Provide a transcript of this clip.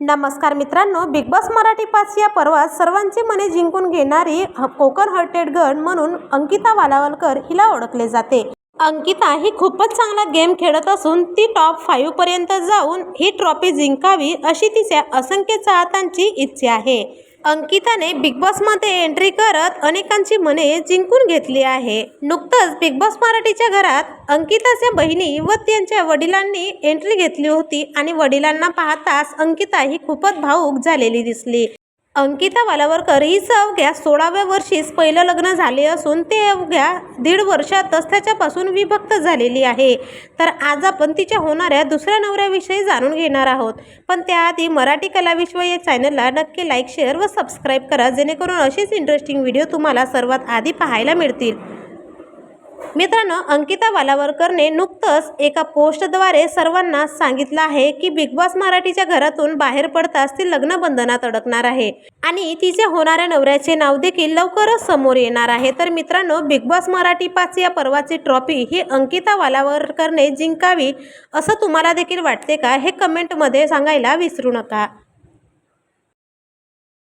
नमस्कार मित्रांनो big boss Marathi पाच या पर्वात सर्वांची मने जिंकून घेणारी कोकण हर्टेड गर्ल म्हणून अंकिता वालावलकर हिला ओळखले जाते. अंकिता ही खूपच चांगला गेम खेळत असून ती टॉप फाईव्ह पर्यंत जाऊन ही ट्रॉफी जिंकावी अशी तिच्या असंख्य चाहत्यांची इच्छा आहे. अंकिताने बिग बॉसमध्ये एंट्री करत अनेकांची मने जिंकून घेतली आहे. नुकतंच बिग बॉस मराठीच्या घरात अंकिताच्या बहिणी व त्यांच्या वडिलांनी एंट्री घेतली होती आणि वडिलांना पाहताच अंकिता ही खूपच भावूक झालेली दिसली. अंकिता वालावरकर ही अवघ्या सोळाव्या वर्षीच पहिलं लग्न झाले असून ते अवघ्या दीड वर्षातच त्याच्यापासून विभक्त झालेली आहे. तर आज आपण तिच्या होणाऱ्या दुसऱ्या नवऱ्याविषयी जाणून घेणार आहोत. पण त्याआधी मराठी कलाविश्व या चॅनलला नक्की लाईक शेअर व सबस्क्राईब करा जेणेकरून असेच इंटरेस्टिंग व्हिडिओ तुम्हाला सर्वात आधी पाहायला मिळतील. मित्रांनो अंकिता वालावरकरने नुकतंच एका पोस्टद्वारे सर्वांना सांगितलं आहे की बिग बॉस मराठीच्या घरातून बाहेर पडताच ती लग्न बंधनात अडकणार आहे. आणि तिच्या होणाऱ्या नवऱ्याचे नाव देखील लवकरच समोर येणार आहे. तर मित्रांनो बिग बॉस मराठी पाच या पर्वाची ट्रॉफी ही अंकिता वालावरकरने जिंकावी असं तुम्हाला देखील वाटते का? हे कमेंटमध्ये सांगायला विसरू नका.